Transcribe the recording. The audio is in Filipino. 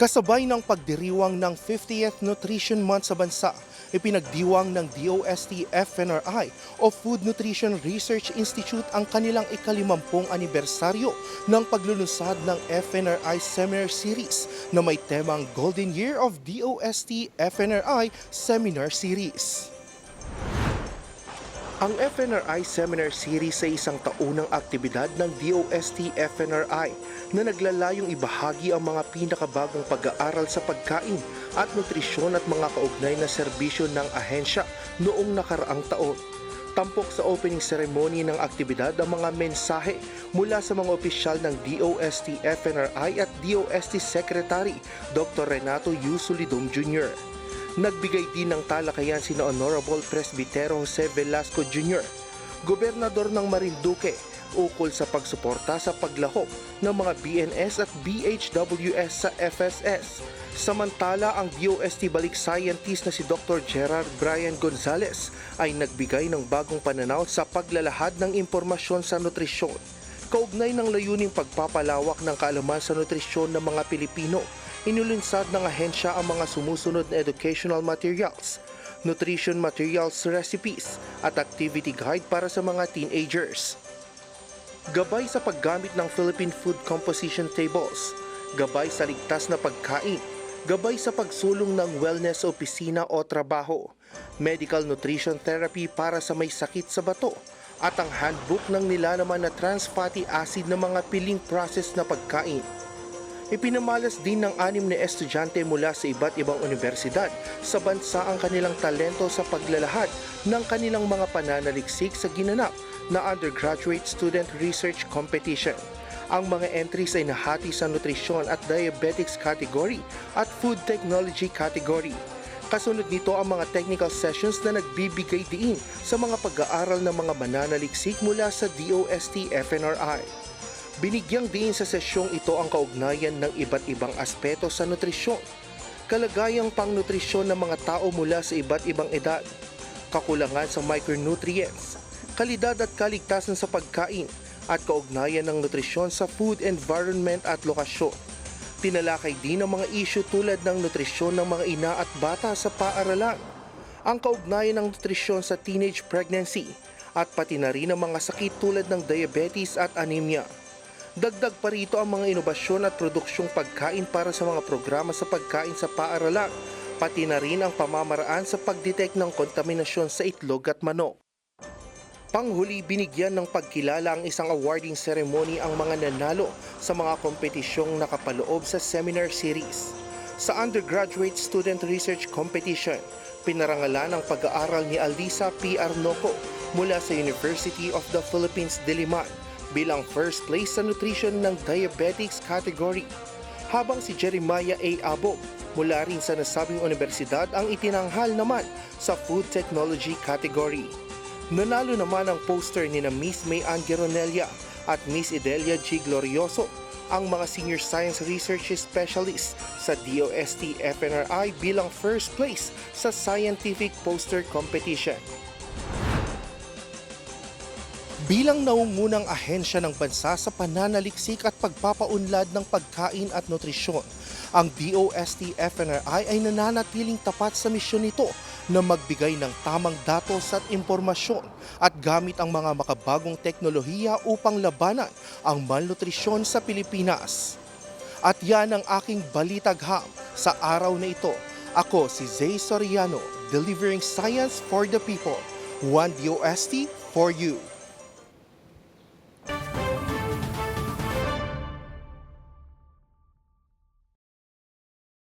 Kasabay ng pagdiriwang ng 50th Nutrition Month sa bansa, ipinagdiwang ng DOST FNRI o Food Nutrition Research Institute ang kanilang ikalimampung anibersaryo ng paglulunsad ng FNRI Seminar Series na may temang Golden Year of DOST FNRI Seminar Series. Ang FNRI Seminar Series ay isang taunang aktibidad ng DOST FNRI na naglalayong ibahagi ang mga pinakabagong pag-aaral sa pagkain at nutrisyon at mga kaugnay na serbisyo ng ahensya noong nakaraang taon. Tampok sa opening ceremony ng aktibidad ang mga mensahe mula sa mga opisyal ng DOST FNRI at DOST Secretary Dr. Renato U. Solidum Jr. Nagbigay din ng talakayan sina Honorable Presbitero Jose Velasco Jr., Gobernador ng Marinduque, ukol sa pagsuporta sa paglahok ng mga BNS at BHWS sa FSS. Samantala, ang DOST Balik Scientist na si Dr. Gerard Brian Gonzalez ay nagbigay ng bagong pananaw sa paglalahad ng impormasyon sa nutrisyon. Kaugnay ng layuning pagpapalawak ng kaalaman sa nutrisyon ng mga Pilipino, inulinsad ng ahensya ang mga sumusunod na educational materials, nutrition materials recipes at activity guide para sa mga teenagers. Gabay sa paggamit ng Philippine Food Composition Tables, gabay sa ligtas na pagkain, gabay sa pagsulong ng wellness opisina o trabaho, medical nutrition therapy para sa may sakit sa bato, at ang handbook ng nilalaman na trans fatty acid ng mga piling process na pagkain. Ipinamalas din ng anim na estudyante mula sa iba't ibang universidad sa bansa ang kanilang talento sa paglalahad ng kanilang mga pananaliksik sa ginanap na undergraduate student research competition. Ang mga entries ay nahati sa nutrisyon at diabetics category at food technology category. Kasunod nito ang mga technical sessions na nagbibigay diin sa mga pag-aaral ng mga mananaliksik mula sa DOST FNRI. Binigyang din sa sesyong ito ang kaugnayan ng iba't ibang aspeto sa nutrisyon, kalagayang pangnutrisyon ng mga tao mula sa iba't ibang edad, kakulangan sa micronutrients, kalidad at kaligtasan sa pagkain, at kaugnayan ng nutrisyon sa food environment at lokasyon. Tinalakay din ang mga issue tulad ng nutrisyon ng mga ina at bata sa paaralan, ang kaugnayan ng nutrisyon sa teenage pregnancy, at pati na rin ang mga sakit tulad ng diabetes at anemia. Dagdag pa rito ang mga inobasyon at produksyong pagkain para sa mga programa sa pagkain sa paaralan, pati na rin ang pamamaraan sa pagdetect ng kontaminasyon sa itlog at manok. Panghuli, binigyan ng pagkilala ang isang awarding ceremony ang mga nanalo sa mga kompetisyong nakapaloob sa seminar series. Sa Undergraduate Student Research Competition, pinarangalan ang pag-aaral ni Alisa P. Arnoco mula sa University of the Philippines, Diliman bilang first place sa nutrition ng diabetics category. Habang si Jeremiah A. Abog mula rin sa nasabing universidad ang itinanghal naman sa food technology category. Nanalo naman ang poster ni na Miss May Ann Geronelia at Miss Idelia G. Glorioso ang mga senior science research specialist sa DOST FNRI bilang first place sa scientific poster competition. Bilang naumunang ahensya ng bansa sa pananaliksik at pagpapaunlad ng pagkain at nutrisyon, ang DOST FNRI ay nananatiling tapat sa misyon nito na magbigay ng tamang datos at impormasyon at gamit ang mga makabagong teknolohiya upang labanan ang malnutrisyon sa Pilipinas. At yan ang aking balitagham sa araw na ito. Ako si Zay Soriano, delivering science for the people. One DOST for you.